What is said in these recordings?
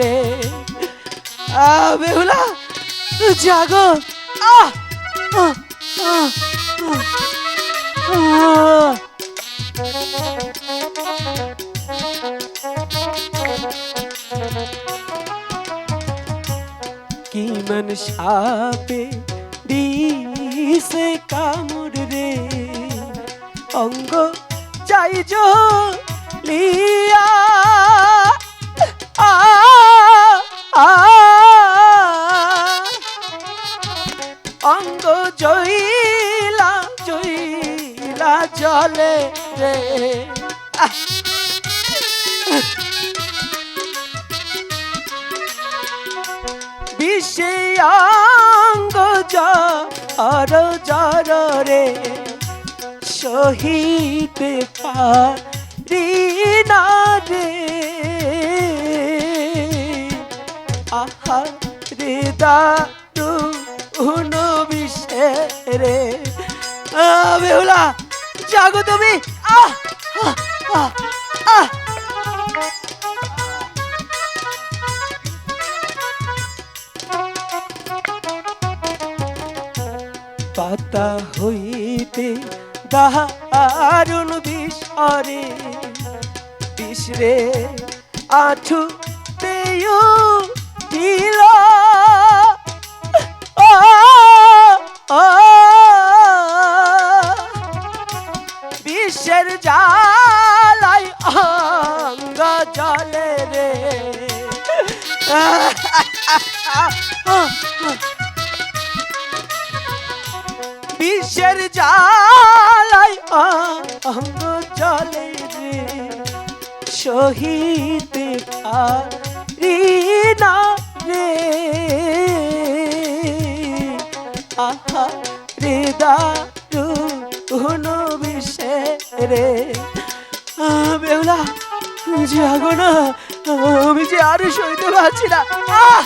রে। আ বেহুলা জাগো। কি মন সাপে দিছে কামড় রে। অঙ্গ চাই লিয়া জলে রে! বিষয়াঙ্গ জর জর রে। সহিতে পারি রে। আহা উন বিষে রে। বেহুলা। জাগো তুমি। আহ! আহ, আহ, পাতা হইতে দারুণ বিষরে বিষরে আঠু বিষের জালাই অঙ্গ জলে রে, শহীদ না রে। আহা রে দারু কোনো বিষে রে বেহুলা জাগো না আমি যে আরও সইতে পারছি না আহ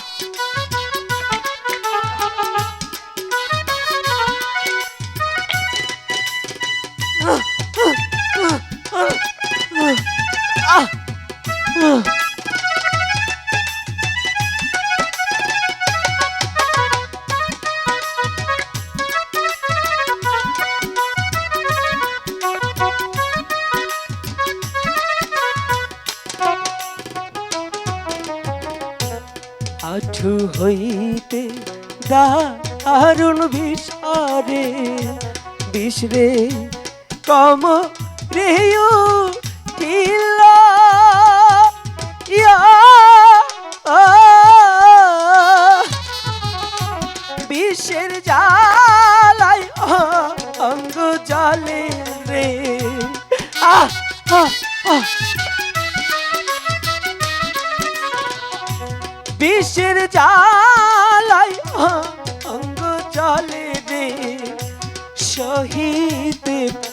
আঠু হইতে দারুণ বিষরে বিষরে কম রেয়ু ইয়া, বিষের জালাই অঙ্গ জলে বিষের জালাই অঙ্গ জলে রে শহীদ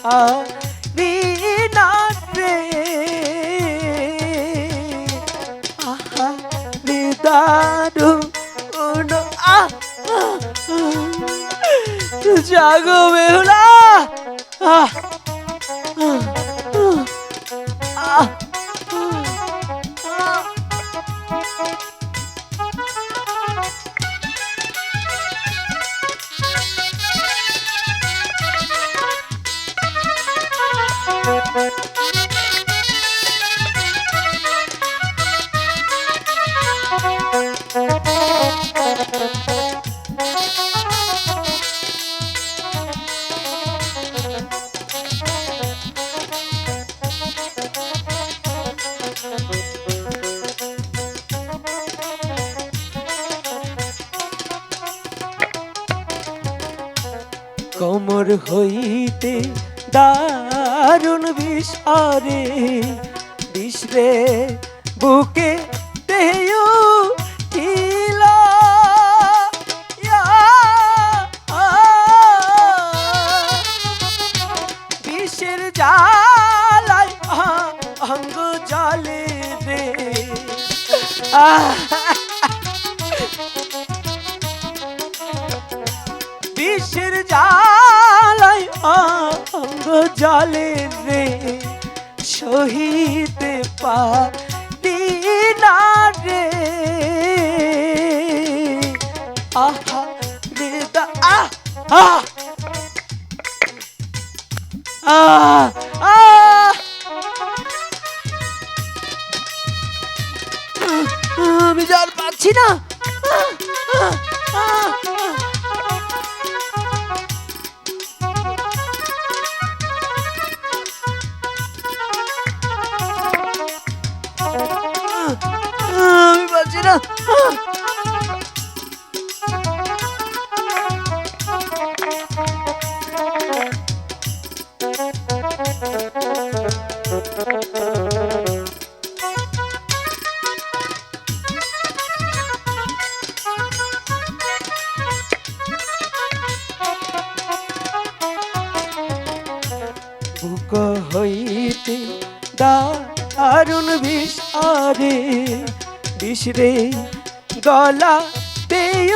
পারি না রে। আহা রে আহ, জাগো বেহুলা। আহ কোমর হইতে দারুণ বিষরে বিষরে বুকে জ্বালাই অঙ্গ জলে রে, সহিতে পারি না রে। আহা রে দা আহ আহ। আহ আহ। আমি জল পাচ্ছি না। হইতে দারুণ বিষারে বিষরে গলা পেয়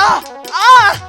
아! 아!